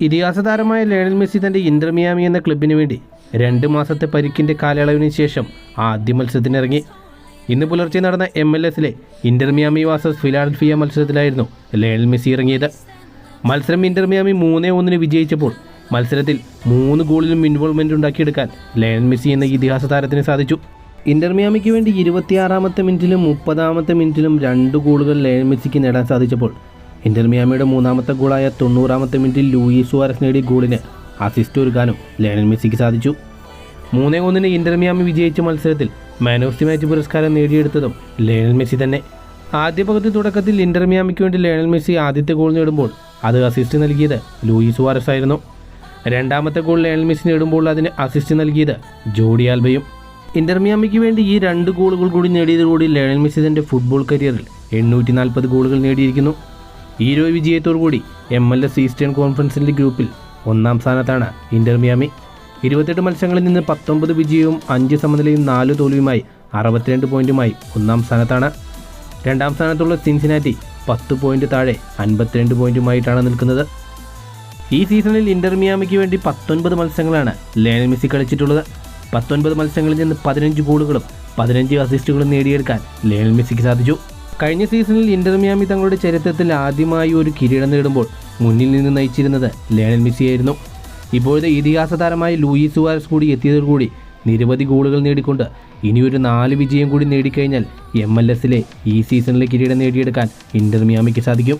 ഇതിഹാസ താരമായ Lionel Messi തന്റെ ഇന്റർ മിയാമി എന്ന ക്ലബിന് വേണ്ടി രണ്ട് മാസത്തെ പരിക്കിന്റെ കാലയളവിന് ശേഷം ആദ്യ മത്സരത്തിനിറങ്ങി. ഇന്ന് പുലർച്ചെ നടന്ന എം എൽ എസിലെ ഇന്റർ മിയാമി വാസസ് ഫിലാഡൽഫിയ മത്സരത്തിലായിരുന്നു ലയണൽ മെസ്സി ഇറങ്ങിയത്. മത്സരം ഇന്റർ മിയാമി മൂന്നേ ഒന്നിന് വിജയിച്ചപ്പോൾ മത്സരത്തിൽ മൂന്ന് ഗോളിലും ഇൻവോൾവ്മെന്റ് ഉണ്ടാക്കിയെടുക്കാൻ ലയണൽ മെസ്സി എന്ന ഇതിഹാസ താരത്തിന് സാധിച്ചു. ഇന്റർ മിയാമിക്ക് വേണ്ടി ഇരുപത്തിയാറാമത്തെ മിനിറ്റിലും മുപ്പതാമത്തെ മിനിറ്റിലും രണ്ട് ഗോളുകൾ ലയണൽ മെസ്സിക്ക് നേടാൻ സാധിച്ചപ്പോൾ ഇന്റർ മിയാമിയുടെ മൂന്നാമത്തെ ഗോളായ തൊണ്ണൂറാമത്തെ മിനിറ്റിൽ ലൂയിസ് സുവാരസ് നേടിയ ഗോളിന് അസിസ്റ്റ് ഒരുക്കാനും ലയണൽ മെസ്സിക്ക് സാധിച്ചു. മൂന്നേ ഒന്നിന് ഇന്റർ മിയാമി വിജയിച്ച മത്സരത്തിൽ മാൻ ഓഫ് ദി മാച്ച് പുരസ്കാരം നേടിയെടുത്തതും ലയണൽ മെസ്സി തന്നെ. ആദ്യ പകുതി തുടക്കത്തിൽ ഇന്റർ മിയാമിക്ക് വേണ്ടി ലയണൽ മെസ്സി ആദ്യത്തെ ഗോൾ നേടുമ്പോൾ അത് അസിസ്റ്റ് നൽകിയത് ലൂയിസ് സുവാരസ് ആയിരുന്നു. രണ്ടാമത്തെ ഗോൾ ലയണൽ മെസ്സി നേടുമ്പോൾ അതിന് അസിസ്റ്റ് നൽകിയത് ജോഡി ആൽബയും. ഇന്റർ മിയാമിക്ക് വേണ്ടി ഈ രണ്ട് ഗോളുകൾ കൂടി നേടിയതോടുകൂടി ലയണൽ മെസ്സി തന്റെ ഫുട്ബോൾ കരിയറിൽ എണ്ണൂറ്റി നാൽപ്പത് ഗോളുകൾ നേടിയിരിക്കുന്നു. ഈ ഒരു വിജയത്തോടുകൂടി എം എൽ എസ് ഈസ്റ്റേൺ കോൺഫറൻസിന്റെ ഗ്രൂപ്പിൽ ഒന്നാം സ്ഥാനത്താണ് ഇന്റർ മിയാമി. ഇരുപത്തെട്ട് മത്സരങ്ങളിൽ നിന്ന് പത്തൊമ്പത് വിജയവും അഞ്ച് സമനിലയും നാല് തോൽവിയുമായി അറുപത്തിരണ്ട് പോയിന്റുമായി ഒന്നാം സ്ഥാനത്താണ്. രണ്ടാം സ്ഥാനത്തുള്ള സിൻസിനാറ്റി പത്ത് പോയിന്റ് താഴെ അൻപത്തിരണ്ട് പോയിന്റുമായിട്ടാണ് നിൽക്കുന്നത്. ഈ സീസണിൽ ഇന്റർ മിയാമിക്ക് വേണ്ടി പത്തൊൻപത് മത്സരങ്ങളാണ് ലയണൽ മെസ്സി കളിച്ചിട്ടുള്ളത്. പത്തൊൻപത് മത്സരങ്ങളിൽ നിന്ന് പതിനഞ്ച് ഗോളുകളും പതിനഞ്ച് അസിസ്റ്റുകളും നേടിയെടുക്കാൻ ലയണൽ മെസ്സിക്ക് സാധിച്ചു. കഴിഞ്ഞ സീസണിൽ ഇന്റർമിയാമി തങ്ങളുടെ ചരിത്രത്തിൽ ആദ്യമായി ഒരു കിരീടം നേടുമ്പോൾ മുന്നിൽ നിന്ന് നയിച്ചിരുന്നത് ലയണൽ മെസ്സിയായിരുന്നു. ഇപ്പോഴത്തെ ഇതിഹാസ താരമായ ലൂയിസ് സുവാരസ് കൂടി എത്തിയതോടുകൂടി നിരവധി ഗോളുകൾ നേടിക്കൊണ്ട് ഇനിയൊരു നാല് വിജയം കൂടി നേടിക്കഴിഞ്ഞാൽ എം എൽ എസിലെ ഈ സീസണിലെ കിരീടം നേടിയെടുക്കാൻ ഇന്റർമിയാമിക്ക് സാധിക്കും.